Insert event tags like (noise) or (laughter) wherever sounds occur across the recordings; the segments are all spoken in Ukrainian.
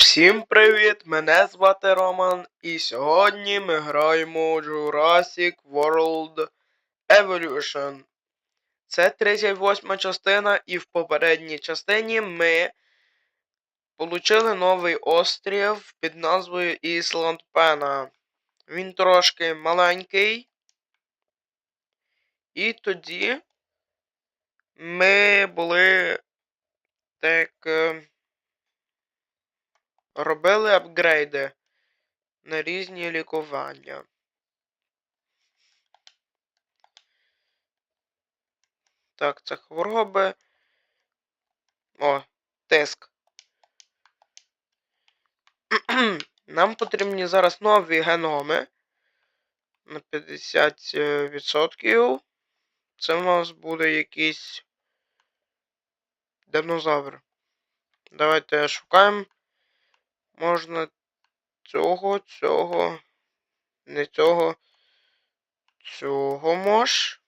Всім привіт! Мене звати Роман, і сьогодні ми граємо Jurassic World Evolution. Це 38 частина, і в попередній частині ми получили новий острів під назвою Ісланд Пена. Він трошки маленький. І тоді ми були так. Робили апгрейди на різні лікування. Так, це хвороби. О, тиск. (clears throat) Нам потрібні зараз нові геноми на 50%. Це у нас буде якийсь динозавр. Давайте шукаємо. Можна цього, цього, не цього, цього мож.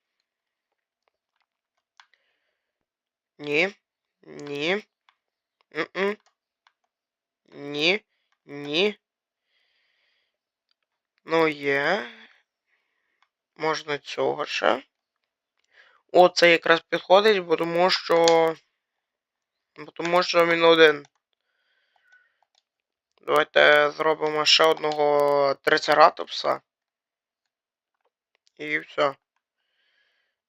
Ні, ні. М-м. Ні, ні. Ну, є. Можна цього ще. О, це якраз підходить, бо тому що. Бо тому що він один. Давайте зробимо ще одного трицератопса. І все.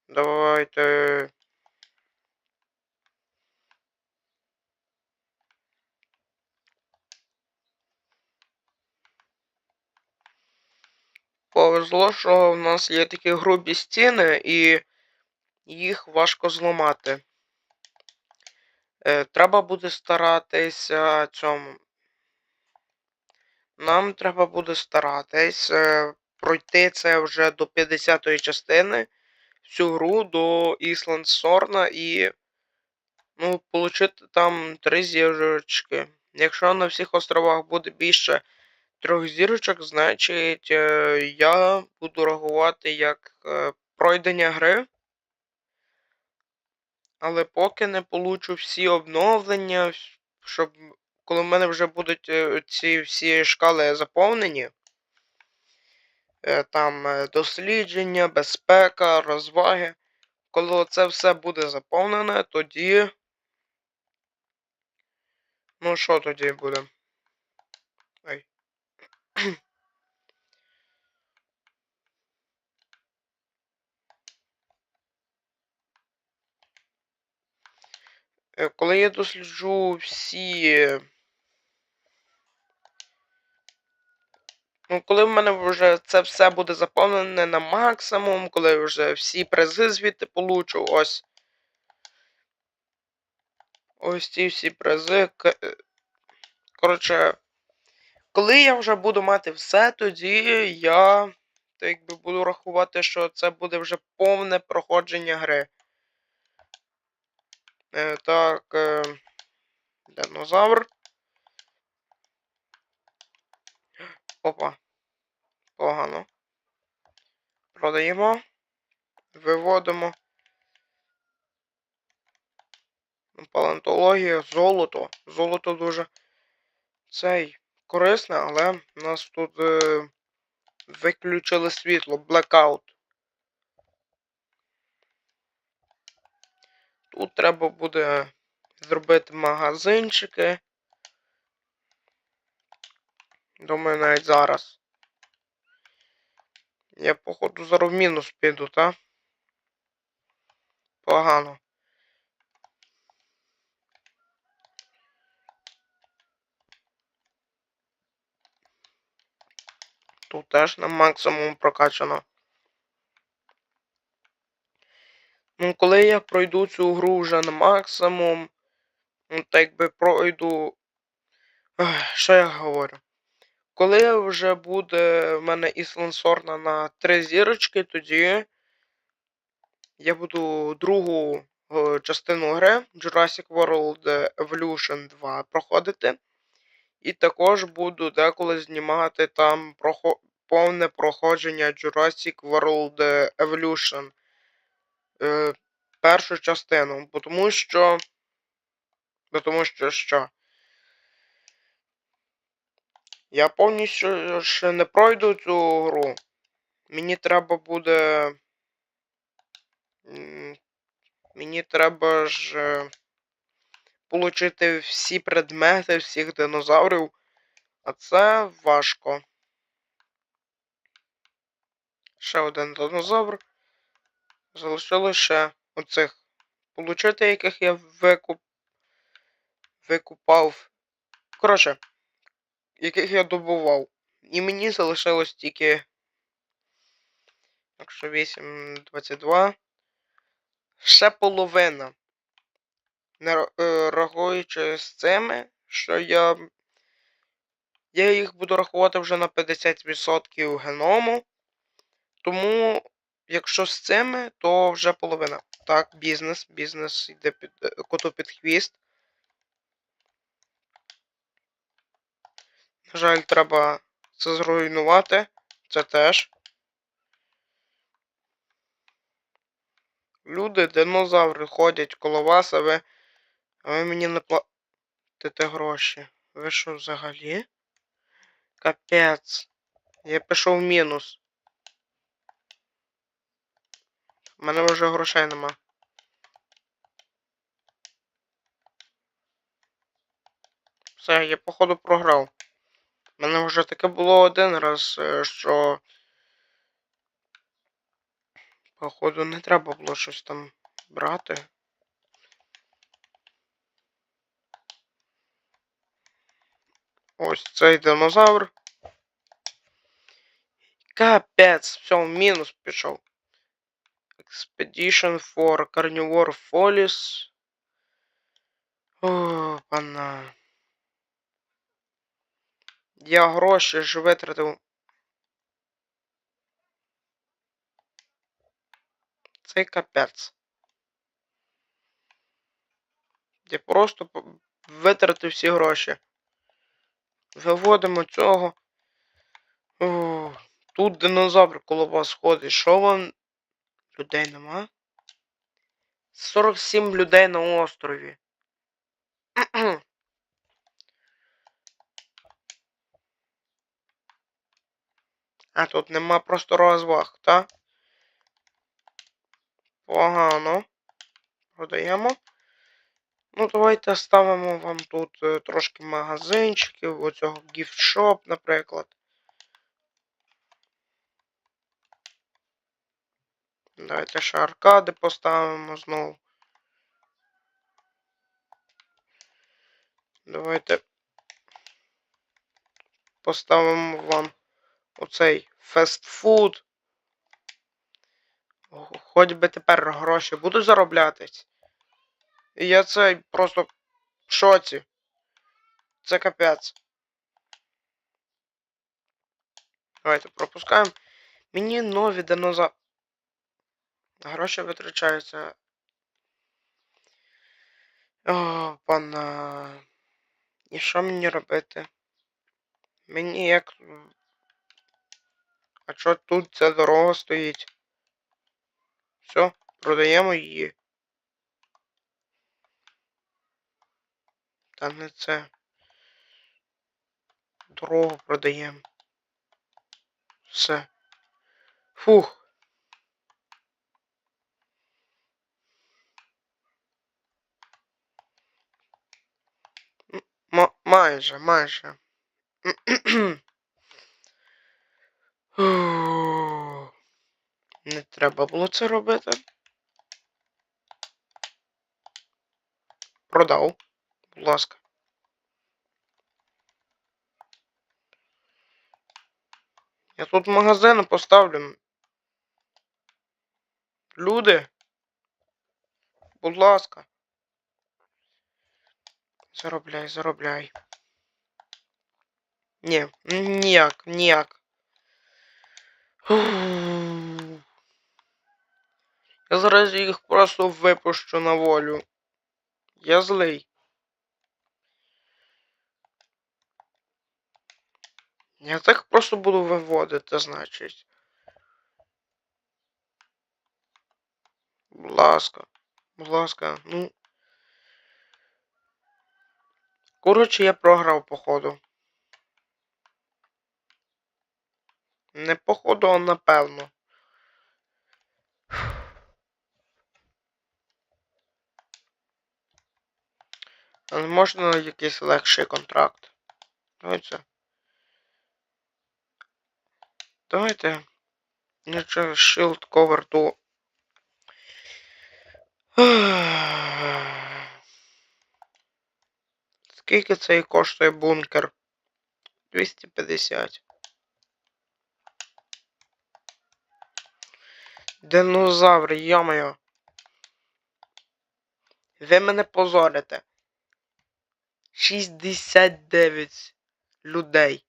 Давайте. Повезло, що в нас є такі грубі стіни, і їх важко зламати. Е, треба буде старатися цьому. Нам треба буде старатись е, пройти це вже до 50-ї частини всю гру до Ісланд Сорна і ну, отримати там три зірочки. Якщо на всіх островах буде більше трьох зірочок, значить е, я буду рахувати як е, пройдення гри. Але поки не получу всі обновлення, щоб коли в мене вже будуть е, ці всі шкали заповнені, е, там е, дослідження, безпека, розваги. Коли це все буде заповнене, тоді. Ну, що тоді буде? Ой. Коли я досліджу всі. Коли в мене вже це все буде заповнене на максимум, коли вже всі призи звідти получу, ось. Ось ці всі призи. е, Коротше, коли я вже буду мати все, тоді я так якби буду рахувати, що це буде вже повне проходження гри. Е, так. Е, динозавр. Опа. Погано. Продаємо. Виводимо. Палеонтологія, золото. Золото дуже цей корисне, але в нас тут е, виключили світло. Blackout. Тут треба буде зробити магазинчики. Думаю, навіть зараз. Я, походу, зараз в мінус піду, та? Погано. Тут теж на максимум прокачано. Ну, коли я пройду цю гру вже на максимум, ну, так якби пройду. Що я говорю? Коли вже буде в мене Ісланд Сорна на 3 зірочки, тоді я буду другу е, частину гри Jurassic World Evolution 2 проходити. І також буду деколи знімати там прохо... повне проходження Jurassic World Evolution. Е, першу частину. Тому що. Тому що що? Я повністю ще не пройду цю гру. Мені треба буде. Мені треба ж е, получити всі предмети всіх динозаврів. А це важко. Ще один динозавр. Залишилось ще оцих. Получити яких я викуп... викупав. Коротше, яких я добував. І мені залишилось тільки. Якщо 8, 22. Ще половина. Не е, рахуючи з цими, що я. Я їх буду рахувати вже на 50% геному. Тому, якщо з цими, то вже половина. Так, бізнес. Бізнес йде під е, коту під хвіст. Жаль, треба це зруйнувати. Це теж. Люди, динозаври ходять коло вас, а ви. А ви мені не платите гроші. Ви що взагалі? Капець. Я пішов в мінус. У мене вже грошей нема. Все, я походу програв. У мене вже таке було один раз, е, що. Походу не треба було щось там брати. Ось цей динозавр. Капець, все, мінус пішов. Expedition for Carnivore Follies. О, пана. Я гроші ж витратив. Це капець. Я просто витратив всі гроші. Виводимо цього. О, тут динозавр коло вас ходить. Що вам? Людей нема? 47 людей на острові. А тут нема просто розваг, так? Погано. Продаємо. Ну, давайте ставимо вам тут е, трошки магазинчиків, оцього гіфт-шоп, наприклад. Давайте ще аркади поставимо знову. Давайте поставимо вам оцей фастфуд. Хоч би тепер гроші будуть зароблятись. І я цей просто в шоці. Це капець. Давайте пропускаємо. Мені нові динозаври. Гроші витрачаються. О, пана. І що мені робити? Мені як. А що тут ця дорога стоїть? Все, продаємо її. Та не це. Дорогу продаємо. Все. Фух. М- майже, майже. (clears throat) (gasps) Не треба було це робити. Продав. Будь ласка. Я тут магазин поставлю. Люди. Будь ласка. Заробляй, заробляй. Ні, ніяк, ніяк. Я зараз їх просто випущу на волю. Я злий. Я так просто буду виводити, значить. Будь ласка. Будь ласка, ну. Коротше, я програв, походу. Не походу, а напевно. А можна якийсь легший контракт? Давайте. Давайте. Нічого, shield cover. Скільки цей коштує бункер? 250. Динозавр, йомайо. Ви мене позорите. 69 людей.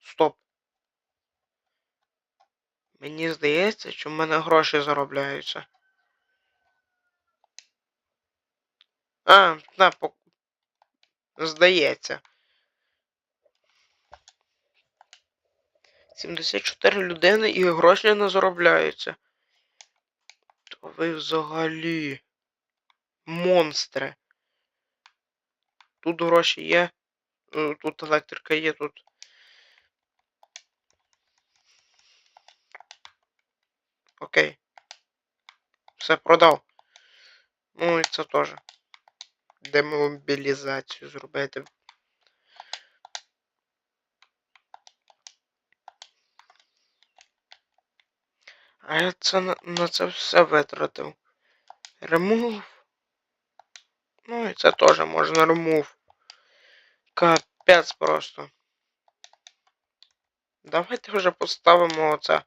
Стоп. Мені здається, що в мене гроші заробляються. А, на, по... Здається. 74 людини і гроші не заробляються. Ви взагалі. Монстри. Тут гроші є. е, Тут електрика є, тут. Окей. Все продав. Ну і це теж. Демобілізацію зробити. А я це на, на це все витратив. Remove. Ну і це теж можна remove. Капець просто. Давайте вже поставимо оце.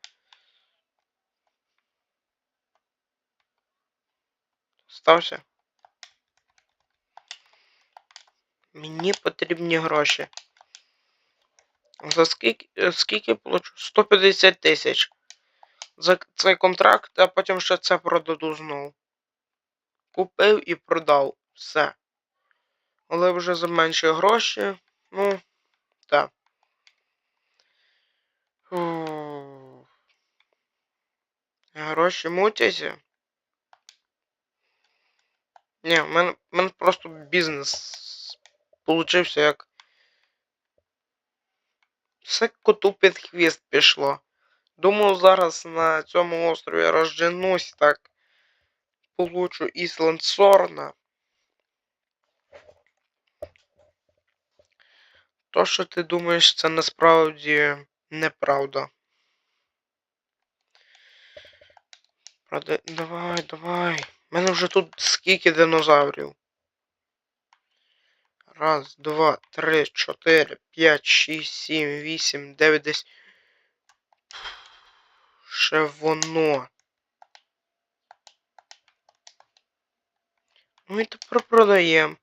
Стався. Мені потрібні гроші. За скільки, скільки получу? 150 тисяч. За цей контракт, а потім ще це продаду знову. Купив і продав. Все. Але вже за менші гроші. Ну, так. Гроші мутяться. Ні, в мене, в мене просто бізнес получився як. Все коту під хвіст пішло. Думав, зараз на цьому острові розженусь так. Получу Ісланд Сорна. То, що ти думаєш, це насправді неправда. Продай... Давай, давай. У мене вже тут скільки динозаврів. Раз, два, три, чотири, п'ять, шість, сім, вісім, дев'ять, десять. Ще воно. Ну і тепер продаємо.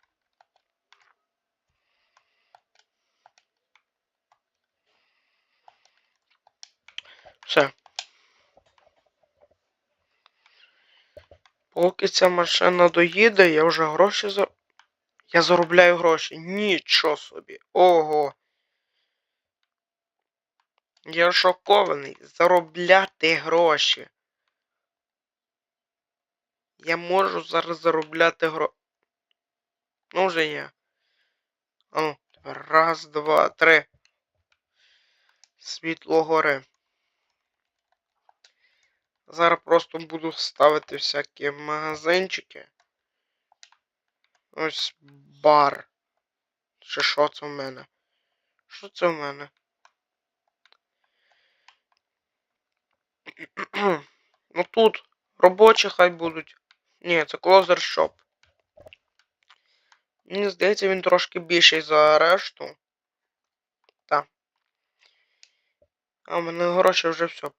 Все. Поки ця машина доїде, я вже гроші за. Я заробляю гроші. Нічого собі. Ого. Я шокований. Заробляти гроші. Я можу зараз заробляти гроші. Ну вже ні. А ну, тепер раз, два, три. Світло гори. Зараз просто буду ставити всякі магазинчики. Ось бар. Чи що це в мене? Що це в мене? (clears throat) ну тут робочі хай будуть. Ні, це Closer Shop. Мені здається, він трошки більший за решту. Так. А в мене гроші вже все. В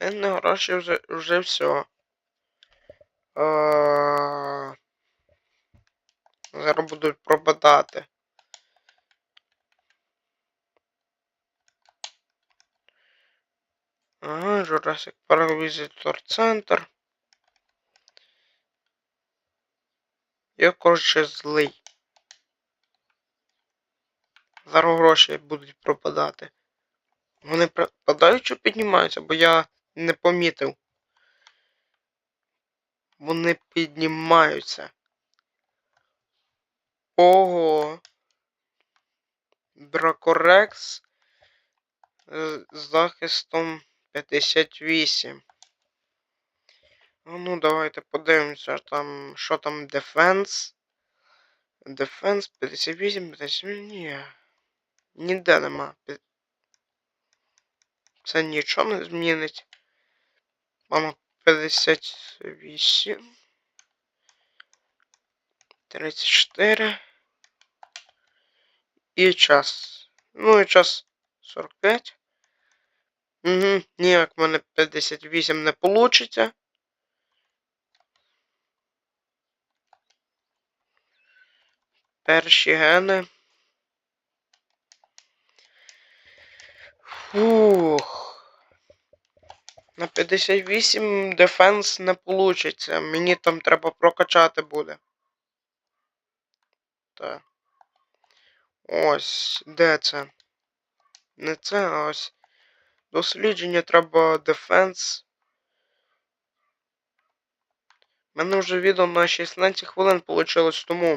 мене гроші вже, вже все. Зараз будуть пропадати. Ага, Jurassic Park Visitor Center. Я, коротше, злий. Зараз гроші будуть пропадати. Вони пропадають чи піднімаються, бо я не помітив. Вони піднімаються. Ого. Дракорекс. З з захистом 58. Ну, давайте подивимося, там, що там Defense. Defense 58, 58, ні. Ніде нема. Це нічого не змінить. Мама 58. 34. І час. Ну і час 45. Угу, ніяк в мене 58 не получиться. Перші гени. Фух. На 58 дефенс не получиться. Мені там треба прокачати буде. Так. Ось, де це? Не це, а ось. Дослідження треба дефенс. У мене вже відео на 16 хвилин вийшло, тому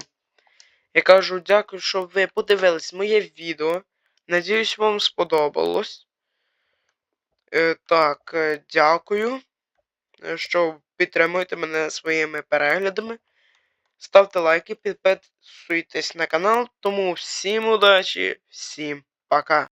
я кажу дякую, що ви подивились моє відео. Надіюсь, вам сподобалось. Е, так, е, дякую, е, що підтримуєте мене своїми переглядами. Ставте лайки, підписуйтесь на канал. Тому всім удачі, всім пока.